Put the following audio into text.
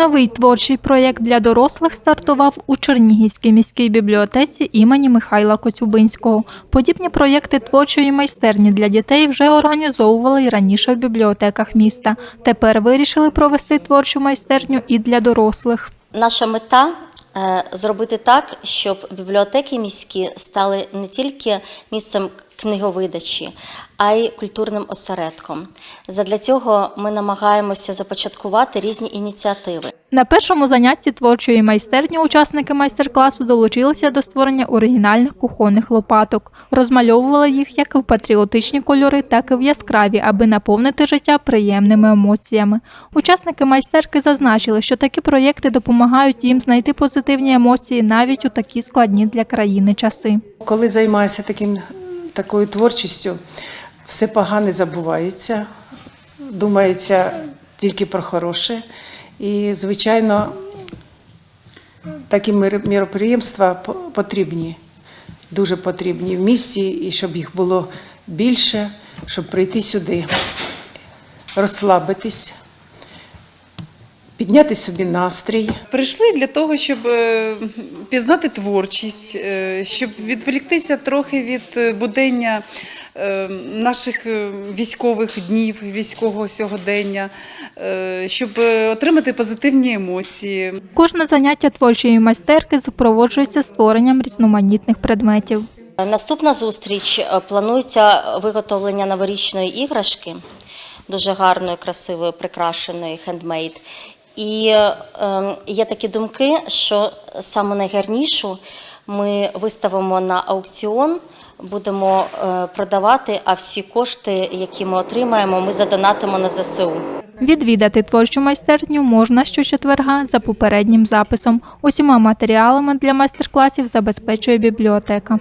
Новий творчий проєкт для дорослих стартував у Чернігівській міській бібліотеці імені Михайла Коцюбинського. Подібні проєкти творчої майстерні для дітей вже організовували й раніше в бібліотеках міста. Тепер вирішили провести творчу майстерню і для дорослих. Наша мета е, зробити так, щоб бібліотеки міські стали не тільки місцем книговидачі, а й культурним осередком. Задля цього ми намагаємося започаткувати різні ініціативи. На першому занятті творчої майстерні учасники майстер-класу долучилися до створення оригінальних кухонних лопаток. Розмальовували їх як в патріотичні кольори, так і в яскраві, аби наповнити життя приємними емоціями. Учасники майстерки зазначили, що такі проєкти допомагають їм знайти позитивні емоції навіть у такі складні для країни часи. Коли займаєшся таким, такою творчістю, все погане забувається, думається тільки про хороше. І, звичайно, такі міроприємства потрібні, дуже потрібні в місті, і щоб їх було більше, щоб прийти сюди, розслабитись, підняти собі настрій. Прийшли для того, щоб е, пізнати творчість, е, щоб відволіктися трохи від е, будення наших військових днів, військового сьогодення, щоб отримати позитивні емоції. Кожне заняття творчої майстерки супроводжується створенням різноманітних предметів. Наступна зустріч планується виготовлення новорічної іграшки, дуже гарної, красивої, прикрашеної, хендмейд. І е, є такі думки, що саме найгарнішу ми виставимо на аукціон, будемо е, продавати, а всі кошти, які ми отримаємо, ми задонатимо на ЗСУ. Відвідати творчу майстерню можна щочетверга за попереднім записом. Усіма матеріалами для майстер-класів забезпечує бібліотека.